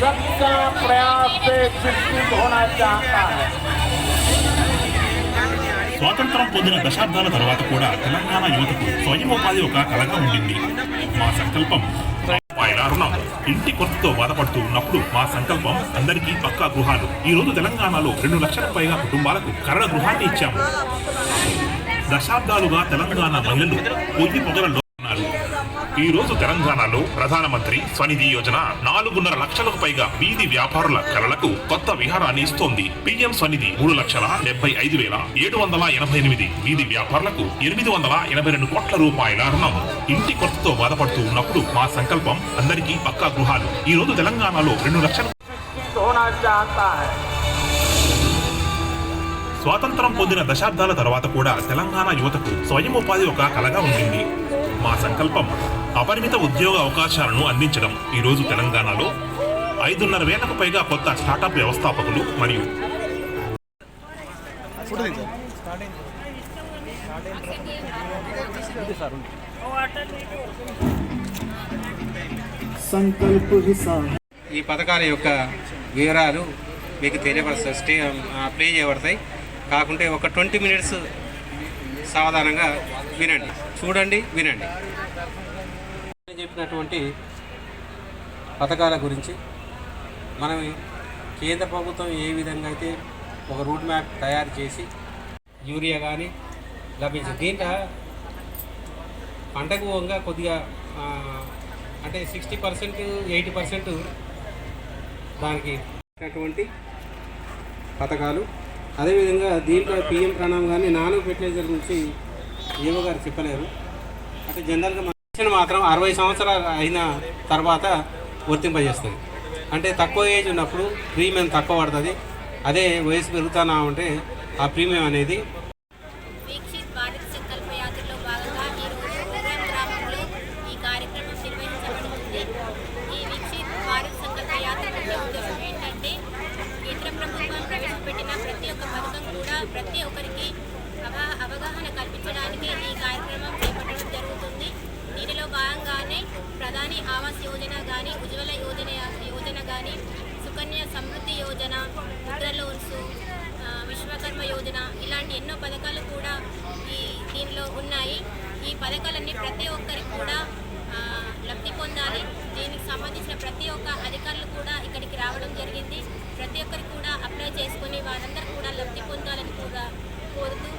सबका प्रयास से विकसित होना चाहता है స్వాతంత్రం పొందిన దశాబ్దాల తర్వాత కూడా తెలంగాణ యువతకు స్వయం ఉపాధి ఒక కలగా ఉండింది. మా సంకల్పం ఇంటి కొరతతో బాధపడుతూ ఉన్నప్పుడు మా సంకల్పం అందరికీ పక్కా గృహాలు. ఈ రోజు తెలంగాణలో రెండు లక్షల పైగా కుటుంబాలకు కరణ గృహాన్ని ఇచ్చాము. దశాబ్దాలుగా తెలంగాణ మహిళలు కొద్ది పొగలలో ఈ రోజు తెలంగాణలో ప్రధానమంత్రి స్వనిధి యోజన నాలుగున్నర లక్షలకు పైగా వీధి వ్యాపారుల కలలకు కొత్త విహారాన్ని ఇస్తోంది. పిఎం స్వనిధి మూడు లక్షల డెబ్బై ఐదు వేల ఏడు వందల ఎనభై ఎనిమిది వీధి వ్యాపారులకు ఎనిమిది వందల ఎనభై రెండు కోట్ల రూపాయల రుణం. ఇంటి కొరతతో బాధపడుతూ ఉన్నప్పుడు మా సంకల్పం అందరికీ పక్కా గృహాలు. ఈ రోజు తెలంగాణలో రెండు లక్షల స్వాతంత్రం పొందిన దశాబ్దాల తర్వాత కూడా తెలంగాణ యువతకు స్వయం ఉపాధి ఒక కలగా ఉండింది. మా సంకల్పం అపరిమిత ఉద్యోగ అవకాశాలను అందించడం. ఈరోజు తెలంగాణలో ఐదున్నర వేలకు పైగా కొత్త స్టార్టప్ వ్యవస్థాపకులు మరియు ఈ పథకాల యొక్క వివరాలు మీకు తెలియపరుస్తాయి. స్టే ప్లే చేయబడతాయి. కాకుంటే ఒక ట్వంటీ మినిట్స్ సాధారణంగా వినండి. చూడండి వినండి. చెప్పినటువంటి పథకాల గురించి మనం కేంద్ర ప్రభుత్వం ఏ విధంగా అయితే ఒక రూట్ మ్యాప్ తయారు చేసి యూరియా కానీ లభించింది దీంట్లో పంటకు వంగా కొద్దిగా అంటే సిక్స్టీ పర్సెంట్ ఎయిటీ పర్సెంట్ దానికి అటువంటి పథకాలు. అదేవిధంగా దీంట్లో పిఎం ప్రణామ్ కానీ నానో ఫెర్టిలైజర్ గురించి ఏవో గారు చెప్పలేరు. అంటే జనరల్గా పెన్షన్ మాత్రం అరవై సంవత్సరాలు అయిన తర్వాత వర్తింపజేస్తుంది. అంటే తక్కువ ఏజ్ ఉన్నప్పుడు ప్రీమియం తక్కువ పడుతుంది. అదే వయసు పెరుగుతానా ఉంటే ఆ ప్రీమియం అనేది ప్రతి పథకాలన్నీ ప్రతి ఒక్కరికి కూడా లబ్ధి పొందాలి. దీనికి సంబంధించిన ప్రతి ఒక్క అధికారులు కూడా ఇక్కడికి రావడం జరిగింది. ప్రతి ఒక్కరికి కూడా అప్లై చేసుకుని వారందరూ కూడా లబ్ధి పొందాలని కూడా కోరుతూ